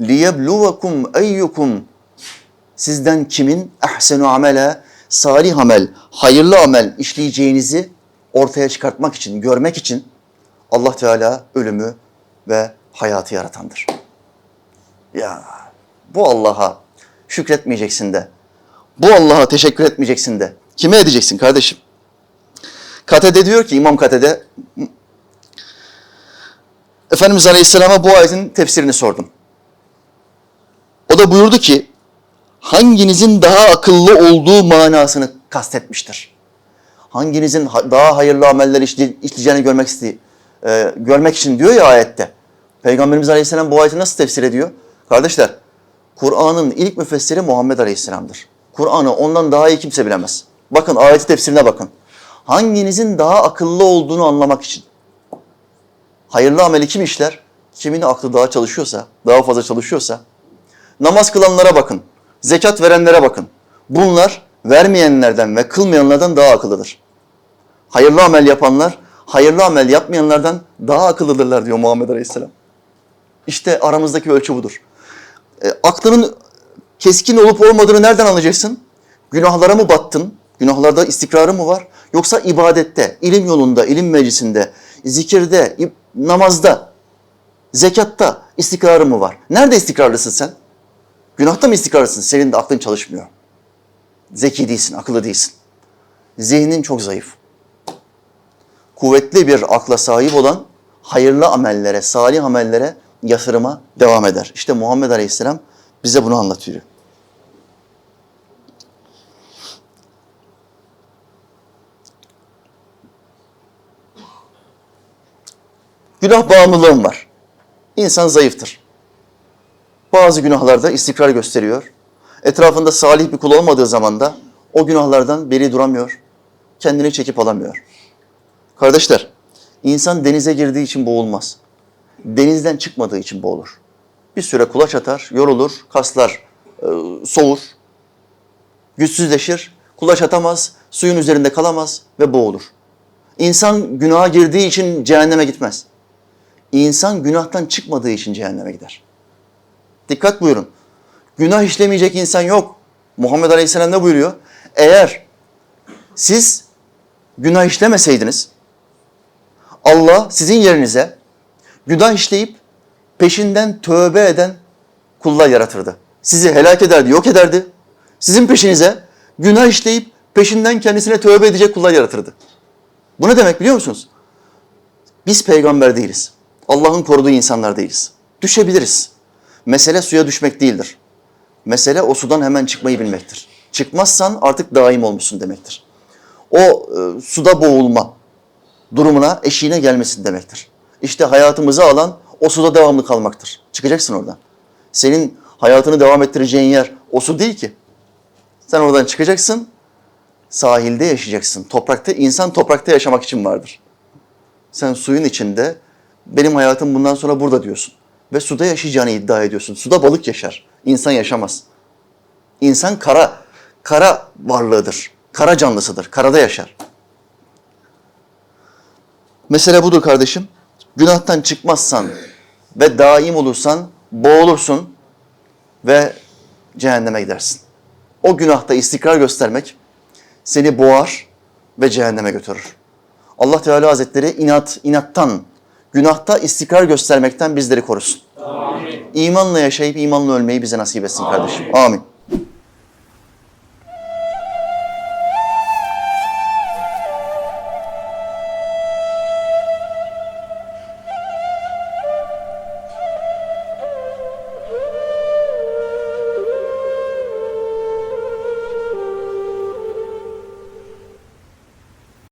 liyebluvekum eyyukum sizden kimin ehsenu amele salih amel, hayırlı amel işleyeceğinizi ortaya çıkartmak için, görmek için Allah Teala ölümü ve hayatı yaratandır. Ya bu Allah'a şükretmeyeceksin de. Bu Allah'a teşekkür etmeyeceksin de. Kime edeceksin kardeşim? Katede diyor ki İmam Katede Efendimiz Aleyhisselam'a bu ayetin tefsirini sordum. O da buyurdu ki hanginizin daha akıllı olduğu manasını kastetmiştir. Hanginizin ha- daha hayırlı ameller işle- işleyeceğini görmek istediği, e, görmek için diyor ya ayette. Peygamberimiz Aleyhisselam bu ayeti nasıl tefsir ediyor? Kardeşler, Kur'an'ın ilk müfessiri Muhammed Aleyhisselam'dır. Kur'an'ı ondan daha iyi kimse bilemez. Bakın ayeti tefsirine bakın. Hanginizin daha akıllı olduğunu anlamak için. Hayırlı ameli kim işler? Kimin aklı daha çalışıyorsa, daha fazla çalışıyorsa. Namaz kılanlara bakın. Zekat verenlere bakın. Bunlar vermeyenlerden ve kılmayanlardan daha akıllıdır. Hayırlı amel yapanlar, hayırlı amel yapmayanlardan daha akıllıdırlar diyor Muhammed Aleyhisselam. İşte aramızdaki ölçü budur. E, aklının keskin olup olmadığını nereden anlayacaksın? Günahlara mı battın? Günahlarda istikrarı mı var? Yoksa ibadette, ilim yolunda, ilim meclisinde, zikirde, namazda, zekatta istikrarı mı var? Nerede istikrarlısın sen? Günahta mı istikrarlısın? Senin de aklın çalışmıyor. Zeki değilsin, akıllı değilsin. Zihnin çok zayıf. Kuvvetli bir akla sahip olan hayırlı amellere, salih amellere yatırıma devam eder. İşte Muhammed Aleyhisselam bize bunu anlatıyor. Günah bağımlılığım var. İnsan zayıftır. Bazı günahlarda istikrar gösteriyor. Etrafında salih bir kul olmadığı zaman da o günahlardan beri duramıyor. Kendini çekip alamıyor. Kardeşler, insan denize girdiği için boğulmaz. Denizden çıkmadığı için boğulur. Bir süre kulaç atar, yorulur, kaslar e, soğur, güçsüzleşir, kulaç atamaz, suyun üzerinde kalamaz ve boğulur. İnsan günaha girdiği için cehenneme gitmez. İnsan günahtan çıkmadığı için cehenneme gider. Dikkat buyurun. Günah işlemeyecek insan yok. Muhammed Aleyhisselam ne buyuruyor? Eğer siz günah işlemeseydiniz, Allah sizin yerinize günah işleyip peşinden tövbe eden kullar yaratırdı. Sizi helak ederdi, yok ederdi. Sizin peşinize günah işleyip peşinden kendisine tövbe edecek kullar yaratırdı. Bu ne demek biliyor musunuz? Biz peygamber değiliz. Allah'ın koruduğu insanlar değiliz. Düşebiliriz. Mesele suya düşmek değildir. Mesele o sudan hemen çıkmayı bilmektir. Çıkmazsan artık daim olmuşsun demektir. O e, suda boğulma durumuna eşiğine gelmesin demektir. İşte hayatımızı alan o suda devamlı kalmaktır. Çıkacaksın oradan. Senin hayatını devam ettireceğin yer o su değil ki. Sen oradan çıkacaksın, sahilde yaşayacaksın. Toprakta, insan toprakta yaşamak için vardır. Sen suyun içinde, benim hayatım bundan sonra burada diyorsun. Ve suda yaşayacağını iddia ediyorsun. Suda balık yaşar, insan yaşamaz. İnsan kara, kara varlığıdır. Kara canlısıdır, karada yaşar. Mesele budur kardeşim. Günahtan çıkmazsan ve daim olursan boğulursun ve cehenneme gidersin. O günahta istikrar göstermek seni boğar ve cehenneme götürür. Allah Teala Hazretleri inat, inattan, günahta istikrar göstermekten bizleri korusun. İmanla yaşayıp imanla ölmeyi bize nasip etsin kardeşim. Amin.